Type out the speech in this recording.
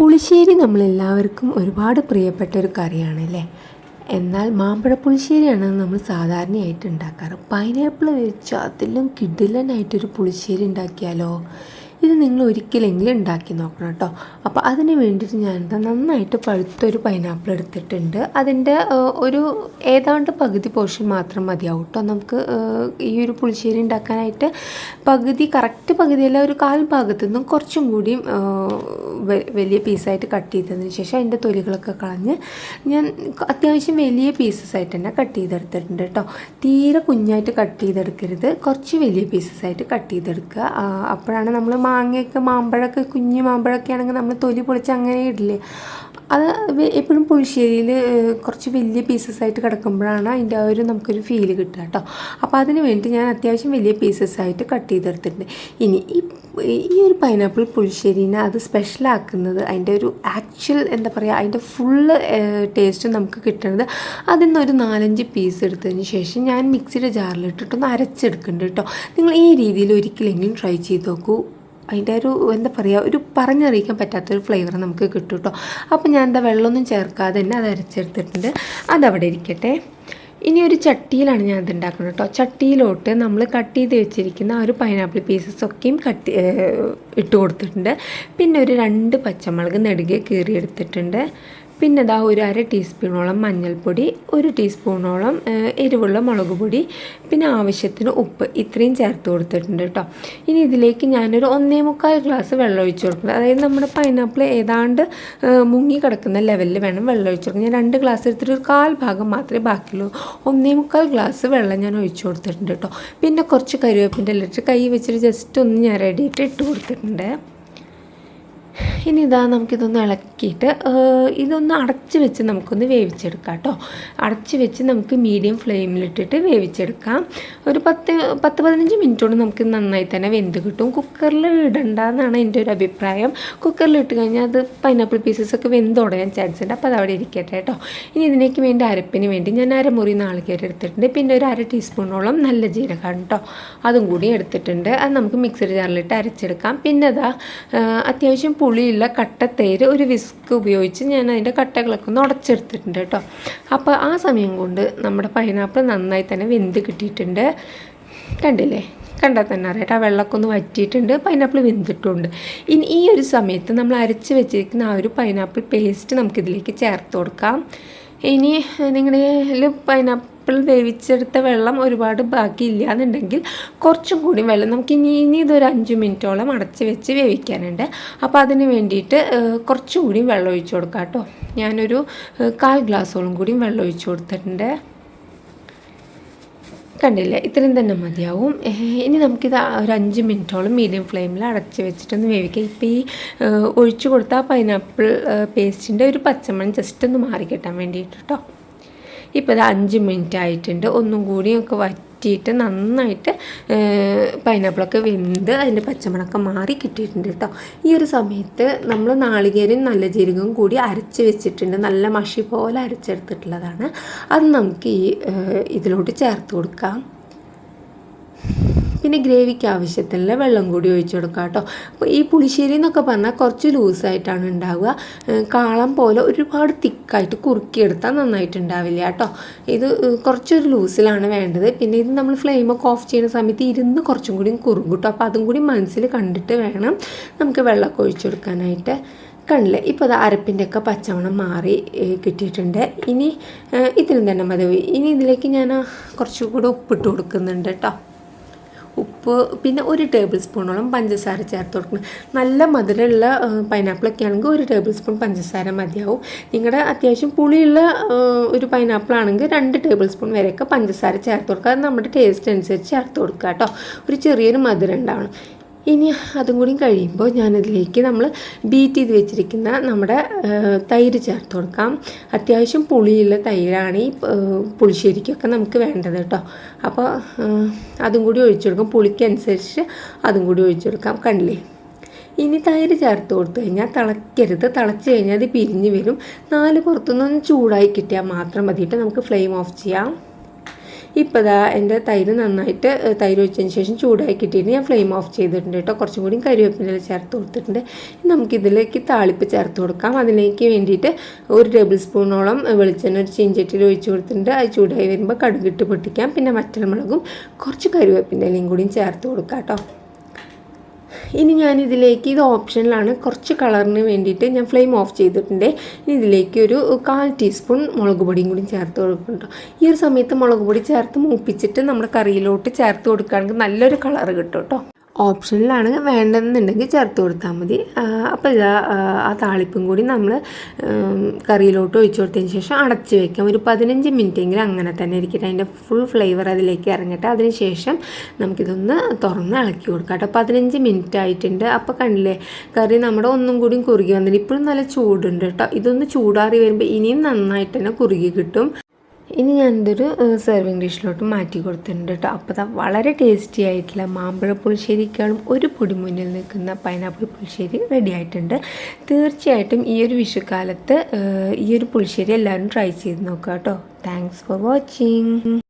പുളിശ്ശേരി നമ്മളെല്ലാവർക്കും ഒരുപാട് പ്രിയപ്പെട്ട ഒരു കറിയാണ് അല്ലേ? എന്നാൽ മാമ്പഴ പുളിശ്ശേരിയാണ് നമ്മൾ സാധാരണയായിട്ട് ഉണ്ടാക്കാറ്. പൈനാപ്പിൾ വെച്ച് അതിലും കിടിലനായിട്ടൊരു പുളിശ്ശേരി ഉണ്ടാക്കിയാലോ? ഇത് നിങ്ങൾ ഒരിക്കലെങ്കിലും ഉണ്ടാക്കി നോക്കണം കേട്ടോ. അപ്പോൾ അതിന് വേണ്ടിയിട്ട് ഞാൻ എന്താ നന്നായിട്ട് പഴുത്തൊരു പൈനാപ്പിൾ എടുത്തിട്ടുണ്ട്. അതിന്റെ ഒരു ഏതാണ്ട് പകുതി പോർഷൻ മാത്രം മതിയാവും കേട്ടോ. നമുക്ക് ഈ ഒരു പുളിശ്ശേരി ഉണ്ടാക്കാനായിട്ട് പകുതി കറക്റ്റ് പകുതിയല്ല ഒരു കാൽ ഭാഗത്തു നിന്നും കുറച്ചും കൂടിയും വലിയ പീസായിട്ട് കട്ട് ചെയ്തതിന് ശേഷം അതിന്റെ തൊലികളൊക്കെ കളഞ്ഞ് ഞാൻ അത്യാവശ്യം വലിയ പീസസ് ആയിട്ട് തന്നെ കട്ട് ചെയ്തെടുത്തിട്ടുണ്ട് കേട്ടോ. തീരെ കുഞ്ഞായിട്ട് കട്ട് ചെയ്തെടുക്കരുത്. കുറച്ച് വലിയ പീസസ് ആയിട്ട് കട്ട് ചെയ്തെടുക്കുക. അപ്പോഴാണ് നമ്മൾ മാങ്ങയൊക്കെ മാമ്പഴമൊക്കെ കുഞ്ഞ് മാമ്പഴമൊക്കെ ആണെങ്കിൽ നമ്മൾ തൊലി പൊളിച്ച് അങ്ങനെ ഇടില്ലേ? അത് എപ്പോഴും പുളിശ്ശേരിയിൽ കുറച്ച് വലിയ പീസസ് ആയിട്ട് കിടക്കുമ്പോഴാണ് അതിന്റെ ആ ഒരു നമുക്കൊരു ഫീൽ കിട്ടുക കേട്ടോ. അപ്പോൾ അതിന് വേണ്ടി ഞാൻ അത്യാവശ്യം വലിയ പീസസ് ആയിട്ട് കട്ട് ചെയ്തെടുത്തിട്ടുണ്ട്. ഇനി ഈ ഈ ഒരു പൈനാപ്പിൾ പുളിശ്ശേരിനെ അത് സ്പെഷ്യലാക്കുന്നത് അതിന്റെ ഒരു ആക്ച്വൽ എന്താ പറയുക അതിന്റെ ഫുള്ള് ടേസ്റ്റ് നമുക്ക് കിട്ടുന്നത് അതിൽ നിന്ന് ഒരു നാലഞ്ച് പീസ് എടുത്തതിന് ശേഷം ഞാൻ മിക്സിയുടെ ജാറിലിട്ടിട്ടൊന്ന് അരച്ചെടുക്കുന്നുണ്ട് കേട്ടോ. നിങ്ങൾ ഈ രീതിയിൽ ഒരിക്കലെങ്കിലും ട്രൈ ചെയ്ത് നോക്കൂ. അതിന്റെ ഒരു എന്താ പറയുക ഒരു പറഞ്ഞറിയിക്കാൻ പറ്റാത്തൊരു ഫ്ലേവർ നമുക്ക് കിട്ടും കേട്ടോ അപ്പോൾ ഞാൻ എന്താ വെള്ളമൊന്നും ചേർക്കാതെ തന്നെ അത് അരച്ചെടുത്തിട്ടുണ്ട്. അതവിടെ ഇരിക്കട്ടെ. ഇനി ഒരു ചട്ടിയിലാണ് ഞാൻ ഇത് കേട്ടോ. ചട്ടിയിലോട്ട് നമ്മൾ കട്ട് ചെയ്ത് വെച്ചിരിക്കുന്ന ആ ഒരു പൈനാപ്പിൾ പീസസ് ഒക്കെയും കട്ട് ഇട്ട് കൊടുത്തിട്ടുണ്ട്. പിന്നെ ഒരു രണ്ട് പച്ചമുളക് നെടുകെ കീറിയെടുത്തിട്ടുണ്ട്. പിന്നെ ഇതാ ഒരു അര ടീസ്പൂണോളം മഞ്ഞൾപ്പൊടി ഒരു ടീസ്പൂണോളം എരിവുള്ള മുളക് പൊടി പിന്നെ ആവശ്യത്തിന് ഉപ്പ്. ഇത്രയും ചേർത്ത് കൊടുത്തിട്ടുണ്ട് കേട്ടോ ഇനി ഇതിലേക്ക് ഞാനൊരു ഒന്നേ മുക്കാൽ ഗ്ലാസ് വെള്ളം ഒഴിച്ചു കൊടുക്കുന്നത് അതായത് നമ്മുടെ പൈനാപ്പിൾ ഏതാണ്ട് മുങ്ങി കിടക്കുന്ന ലെവലിൽ വേണം വെള്ളം ഒഴിച്ചു കൊടുക്കുന്നത് ഞാൻ രണ്ട് ഗ്ലാസ് എടുത്തിട്ട് ഒരു കാൽ ഭാഗം മാത്രമേ ബാക്കിയുള്ളൂ. ഒന്നേ മുക്കാൽ ഗ്ലാസ് വെള്ളം ഞാൻ ഒഴിച്ചു കൊടുത്തിട്ടുണ്ട് കേട്ടോ പിന്നെ കുറച്ച് കരുവേപ്പിന്റെ ഇലിട്ട് കൈ വെച്ചിട്ട് ജസ്റ്റ് ഒന്ന് ഞാൻ റെഡിയായിട്ട് ഇട്ട് കൊടുത്തിട്ടുണ്ട്. ഇനി ഇതാ നമുക്കിതൊന്ന് ഇളക്കിയിട്ട് ഇതൊന്ന് അടച്ച് വെച്ച് നമുക്കൊന്ന് വേവിച്ചെടുക്കാം കേട്ടോ. അടച്ച് വെച്ച് നമുക്ക് മീഡിയം ഫ്ലെയിമിലിട്ടിട്ട് വേവിച്ചെടുക്കാം. ഒരു പത്ത് പത്ത് പതിനഞ്ച് മിനിറ്റ് കൊണ്ട് നമുക്ക് നന്നായി തന്നെ വെന്ത് കിട്ടും. കുക്കറിൽ ഇടണ്ട എന്നാണ് എന്റെ ഒരു അഭിപ്രായം. കുക്കറിൽ ഇട്ട് കഴിഞ്ഞാൽ അത് പൈനാപ്പിൾ പീസസ് ഒക്കെ വെന്തുടയാൻ ചാൻസ് ഉണ്ട് അപ്പോൾ അത് അവിടെ ഇരിക്കട്ടെ കേട്ടോ. ഇനി ഇതിനേക്ക് വേണ്ടി അരപ്പിന് വേണ്ടി ഞാൻ അരമുറി നാളികേരം എടുത്തിട്ടുണ്ട്. പിന്നെ ഒരു അര ടീസ്പൂണോളം നല്ല ജീരകം കേട്ടോ. അതും കൂടി എടുത്തിട്ടുണ്ട്. അത് നമുക്ക് മിക്സർ ജാറിലിട്ട് അരച്ചെടുക്കാം. പിന്നെ അതാ അത്യാവശ്യം പുളിയുള്ള കട്ടത്തേര് ഒരു വിസ്ക് ഉപയോഗിച്ച് ഞാൻ അതിന്റെ കട്ടകളൊക്കെ ഒന്ന് ഉടച്ചെടുത്തിട്ടുണ്ട് കേട്ടോ. അപ്പോൾ ആ സമയം കൊണ്ട് നമ്മുടെ പൈനാപ്പിൾ നന്നായി തന്നെ വെന്ത് കിട്ടിയിട്ടുണ്ട്. കണ്ടില്ലേ? കണ്ടാൽ തന്നെ അറിയാം ആ വെള്ളമൊക്കെ ഒന്ന് വറ്റിയിട്ടുണ്ട് പൈനാപ്പിൾ വെന്തിട്ടുണ്ട്. ഇനി ഈ ഒരു സമയത്ത് നമ്മൾ അരച്ച് വെച്ചിരിക്കുന്ന ആ ഒരു പൈനാപ്പിൾ പേസ്റ്റ് നമുക്കിതിലേക്ക് ചേർത്ത് കൊടുക്കാം. ഇനി നിങ്ങളുടെ കയ്യിൽ പൈനാപ്പിൾ വേവിച്ചെടുത്ത വെള്ളം ഒരുപാട് ബാക്കിയില്ല എന്നുണ്ടെങ്കിൽ കുറച്ചും കൂടി വെള്ളം നമുക്ക് ഇനി ഇനി ഇതൊരു അഞ്ച് മിനിറ്റോളം അടച്ച് വെച്ച് വേവിക്കാനുണ്ട്. അപ്പോൾ അതിന് വേണ്ടിയിട്ട് കുറച്ചും കൂടി വെള്ളം ഒഴിച്ചു കൊടുക്കാം കേട്ടോ. ഞാനൊരു കാൽ ഗ്ലാസ്സോളം കൂടി വെള്ളം ഒഴിച്ചു കൊടുത്തിട്ടുണ്ട്. കണ്ടില്ലേ? ഇത്രയും തന്നെ മതിയാവും. ഇനി നമുക്കിത് ഒരു അഞ്ച് മിനിറ്റോളം മീഡിയം ഫ്ലെയിമിൽ അടച്ച് വെച്ചിട്ടൊന്ന് വേവിക്കാം. ഇപ്പോൾ ഈ ഒഴിച്ചു കൊടുത്ത പൈനാപ്പിൾ പേസ്റ്റിന്റെ ഒരു പച്ചമണം ജസ്റ്റ് ഒന്ന് മാറി കിട്ടാൻ വേണ്ടിയിട്ട് കേട്ടോ. ഇപ്പോൾ ഇത് അഞ്ച് മിനിറ്റ് ആയിട്ടുണ്ട്. ഒന്നും കൂടി ഒക്കെ വറ്റിയിട്ട് നന്നായിട്ട് പൈനാപ്പിളൊക്കെ വെന്ത് അതിന്റെ പച്ചമണമൊക്കെ മാറി കിട്ടിയിട്ടുണ്ട് കേട്ടോ. ഈ ഒരു സമയത്ത് നമ്മൾ നാളികേരയും നല്ല ജീരകവും കൂടി അരച്ച് വെച്ചിട്ടുണ്ട്. നല്ല മഷി പോലെ അരച്ചെടുത്തിട്ടുള്ളതാണ്. അത് നമുക്ക് ഈ ഇതിലോട്ട് ചേർത്ത് കൊടുക്കാം. പിന്നെ ഗ്രേവിക്ക് ആവശ്യത്തിനുള്ള വെള്ളം കൂടി ഒഴിച്ചു കൊടുക്കുക കേട്ടോ. അപ്പോൾ ഈ പുളിശ്ശേരി എന്നൊക്കെ പറഞ്ഞാൽ കുറച്ച് ലൂസായിട്ടാണ് ഉണ്ടാവുക. കാളം പോലെ ഒരുപാട് തിക്കായിട്ട് കുറുക്കിയെടുത്താൽ നന്നായിട്ട് ഉണ്ടാവില്ല കേട്ടോ. ഇത് കുറച്ചൊരു ലൂസിലാണ് വേണ്ടത്. പിന്നെ ഇത് നമ്മൾ ഫ്ലെയിമൊക്കെ ഓഫ് ചെയ്യുന്ന സമയത്ത് ഇരുന്ന് കുറച്ചും കൂടി കുറുകും കേട്ടോ. അപ്പോൾ അതും കൂടി മനസ്സിൽ കണ്ടിട്ട് വേണം നമുക്ക് വെള്ളമൊക്കെ ഒഴിച്ചു കൊടുക്കാനായിട്ട്. കണ്ടില്ലേ? ഇപ്പോൾ അത് അരപ്പിന്റെ ഒക്കെ പച്ചമണം മാറി കിട്ടിയിട്ടുണ്ട്. ഇനി ഇതിനും തന്നെ മതി. ഇനി ഇതിലേക്ക് ഞാൻ കുറച്ചുകൂടി ഉപ്പിട്ട് കൊടുക്കുന്നുണ്ട് കേട്ടോ. പിന്നെ ഒരു ടേബിൾ സ്പൂണോളം പഞ്ചസാര ചേർത്ത് കൊടുക്കണം. നല്ല മധുരമുള്ള പൈനാപ്പിളൊക്കെ ആണെങ്കിൽ ഒരു ടേബിൾ സ്പൂൺ പഞ്ചസാര മതിയാവും. നിങ്ങളുടെ അത്യാവശ്യം പുളിയുള്ള ഒരു പൈനാപ്പിൾ ആണെങ്കിൽ രണ്ട് ടേബിൾ സ്പൂൺ വരെയൊക്കെ പഞ്ചസാര ചേർത്ത് കൊടുക്കുക. അത് നമ്മുടെ ടേസ്റ്റ് അനുസരിച്ച് ചേർത്ത് കൊടുക്കുക കേട്ടോ ഒരു ചെറിയൊരു മധുരം ഉണ്ടാവണം. ഇനി അതും കൂടി കഴിയുമ്പോൾ ഞാനതിലേക്ക് നമ്മൾ ബീറ്റ് ചെയ്ത് വെച്ചിരിക്കുന്ന നമ്മുടെ തൈര് ചേർത്ത് കൊടുക്കാം. അത്യാവശ്യം പുളിയുള്ള തൈരാണ് ഈ പുളിശ്ശേരിക്കൊക്കെ നമുക്ക് വേണ്ടത് കേട്ടോ. അപ്പോൾ അതും കൂടി ഒഴിച്ചു കൊടുക്കാം. പുളിക്കനുസരിച്ച് അതും കൂടി ഒഴിച്ചു കൊടുക്കാം. കണ്ടില്ലേ? ഇനി തൈര് ചേർത്ത് കൊടുത്തു കഴിഞ്ഞാൽ തിളയ്ക്കരുത് തിളച്ച് കഴിഞ്ഞാൽ അത് പിരിഞ്ഞ് വരും. നാല് പുറത്തുനിന്ന് ചൂടായി കിട്ടിയാൽ മാത്രം മതിയിട്ട് നമുക്ക് ഫ്ലെയിം ഓഫ് ചെയ്യാം. ഇപ്പോൾ ഇതാ എന്റെ തൈര് നന്നായിട്ട് തൈര് ഒഴിച്ചതിന് ശേഷം ചൂടായി കിട്ടിയിട്ട് ഞാൻ ഫ്ലെയിം ഓഫ് ചെയ്തിട്ടുണ്ട് കേട്ടോ. കുറച്ചും കൂടി കരിവേപ്പിന്റെ ചേർത്ത് കൊടുത്തിട്ടുണ്ട്. നമുക്കിതിലേക്ക് താളിപ്പ് ചേർത്ത് കൊടുക്കാം. അതിലേക്ക് വേണ്ടിയിട്ട് ഒരു ടേബിൾ സ്പൂണോളം വെളിച്ചെണ്ണ ഒരു ചീഞ്ചട്ടിയിൽ ഒഴിച്ച് കൊടുത്തിട്ടുണ്ട്. അത് ചൂടായി വരുമ്പോൾ കടുകിട്ട് പൊട്ടിക്കാം. പിന്നെ വറ്റൽമുളകും കുറച്ച് കരിവേപ്പിന്റെ ഇലയും കൂടിയും ചേർത്ത് കൊടുക്കാം കേട്ടോ. ഇനി ഞാൻ ഇതിലേക്ക് ഇത് ഓപ്ഷനിലാണ്. കുറച്ച് കളറിന് വേണ്ടിയിട്ട് ഞാൻ ഫ്ലെയിം ഓഫ് ചെയ്തിട്ടുണ്ട്. ഇനി ഇതിലേക്ക് ഒരു കാൽ ടീസ്പൂൺ മുളക് പൊടിയും കൂടി ചേർത്ത് കൊടുക്കുന്നുണ്ട്. ഈ ഒരു സമയത്ത് മുളക് പൊടി ചേർത്ത് മൂപ്പിച്ചിട്ട് നമ്മുടെ കറിയിലോട്ട് ചേർത്ത് കൊടുക്കുകയാണെങ്കിൽ നല്ലൊരു കളർ കിട്ടും കേട്ടോ. ഓപ്ഷനിലാണ് വേണ്ടതെന്നുണ്ടെങ്കിൽ ചേർത്ത് കൊടുത്താൽ മതി. അപ്പോൾ ഇതാ ആ, താളിപ്പും കൂടി നമ്മൾ കറിയിലോട്ട് ഒഴിച്ചു കൊടുത്തതിന് ശേഷം അടച്ച് വെക്കാം. ഒരു പതിനഞ്ച് മിനിറ്റെങ്കിലും അങ്ങനെ തന്നെ ഇരിക്കട്ടെ. അതിന്റെ ഫുൾ ഫ്ലേവർ അതിലേക്ക് ഇറങ്ങട്ടെ. അതിന് ശേഷം നമുക്കിതൊന്ന് തുറന്ന് ഇളക്കി കൊടുക്കാം കേട്ടോ. പതിനഞ്ച് മിനിറ്റ് ആയിട്ടുണ്ട്. അപ്പോൾ കണ്ടില്ലേ കറി നമ്മുടെ ഒന്നും കൂടി കുറുകി വന്നിട്ട് ഇപ്പോഴും നല്ല ചൂടുണ്ട് കേട്ടോ. ഇതൊന്ന് ചൂടാറി വരുമ്പോൾ ഇനിയും നന്നായിട്ട് തന്നെ കുറുകി കിട്ടും. ഇനി ഞാനിതൊരു സെർവിങ് ഡിഷിലോട്ട് മാറ്റി കൊടുത്തിട്ടുണ്ട് കേട്ടോ അപ്പോൾ അതാ വളരെ ടേസ്റ്റി ആയിട്ടുള്ള മാമ്പഴ പുളിശ്ശേരിക്കാളും ഒരു പൊടി മുന്നിൽ നിൽക്കുന്ന പൈനാപ്പിൾ പുളിശ്ശേരി റെഡി ആയിട്ടുണ്ട്. തീർച്ചയായിട്ടും ഈ ഒരു വിഷുക്കാലത്ത് ഈ ഒരു പുളിശ്ശേരി എല്ലാവരും ട്രൈ ചെയ്ത് നോക്കുക കേട്ടോ താങ്ക്സ് ഫോർ വാച്ചിങ്